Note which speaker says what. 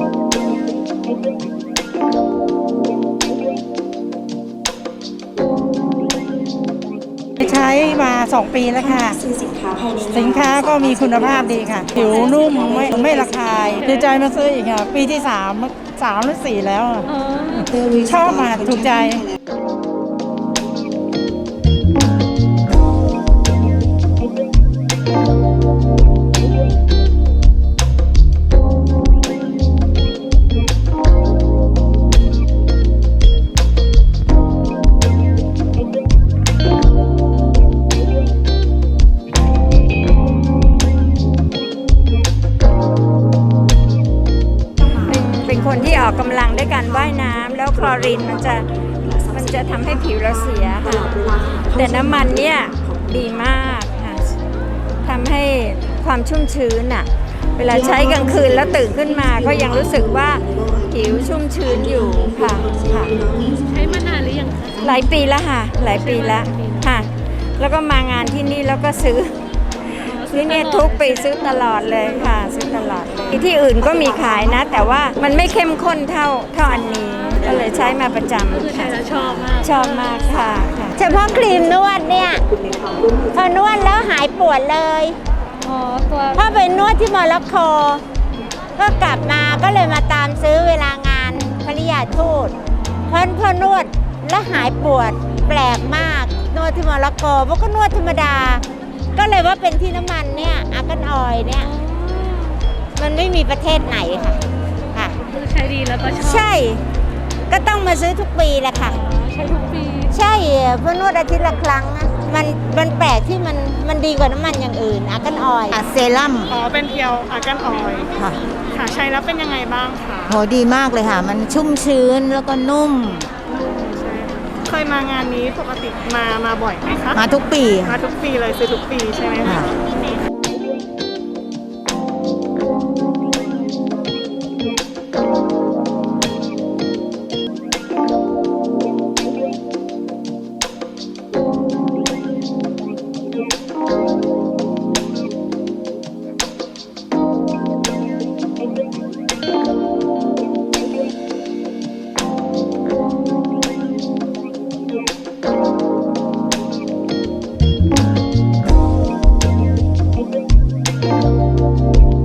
Speaker 1: ใช้มา 2 ปีแล้วค่ะ
Speaker 2: ซื้อสินค้าภายในงาน
Speaker 1: สินค้าก็มีคุณภาพดีค่ะ ผิวนุ่มไม่ไม่ระคายดีใจมาซื้ออีกค่ะ ปีที่ 3 3หรือ4แล้วอะชอบมาถูกใจ
Speaker 3: คนที่ออกกำลังด้วยการว่ายน้ำแล้วคลอรีนมันจะมันจะทำให้ผิวเราเสียค่ะ แต่น้ำมันเนี่ยดีมากค่ะทำให้ความชุ่มชื้นอะเวลาใช้กลางคืนแล้วตื่นขึ้นมาก็ยังรู้สึกว่าผิวชุ่มชื้นอยู่ค่ะค่ะ
Speaker 4: ใช้มานานหรือยังคะ
Speaker 3: หลายปีแล้วค่ะ หลายปีแล้วค่ะ แล้วก็มางานที่นี่แล้วก็ซื้อ ซื้อเนี่ยทุกปีซื้อตลอดเลยค่ะ ซื้อตลอดเลยที่อื่นก็มีขายนะ แต่ว่ามันไม่เข้มข้นเท่าเท่าอันนี้ ก็เลยใช้มาประจ
Speaker 4: คือใช้ำ
Speaker 3: ค่ะ
Speaker 4: แล้วชอบมาก
Speaker 3: ชอบมากค่ะค่ะ
Speaker 5: เฉพาะครีมนวดเนี่ยพอนวดแล้วหายปวดเลย
Speaker 4: อ๋อตัว
Speaker 5: พอไปนวดที่โมร็อกโกก็กลับมาก็เลยมาตามซื้อเวลางานภริยาทูตเพราะพอนวดแล้วหายปวดแปลกมาก นวดที่โมร็อกโกพวกก็นวดธรรมดา ก็เลยว่าเป็นที่น้ำมันเนี่ยอากันออยเนี่ย มันไม่มีประเทศไหนค่ะค่ะ
Speaker 4: คือใช้ดีแล้วก็ชอบ
Speaker 5: ใช่ ก็ต้องมาซื้อทุกปีแหละค่ะ
Speaker 4: ใช้ทุกปี
Speaker 5: ใช่เพราะนวดอาทิตย์ละครั้งอะมันมันแปลกที่มันมันดีกว่าน้ำมันอย่างอื่นอากันออยเซรั่ม
Speaker 6: อ๋อเป็นเพียวอาร์กันออยล์
Speaker 7: ค่ะ
Speaker 6: ค่ะใช้แล้วเป็นยังไงบ้างคะ
Speaker 7: โหดีมากเลยค่ะ มันชุ่มชื้นแล้วก็นุ่ม
Speaker 6: เคยมางานนี้ปกติมามาบ่อยไหมคะ
Speaker 7: มาทุกปี
Speaker 6: มาทุกปีเลยซื้อทุกปีใช่ไหมคะ
Speaker 7: ค่ะ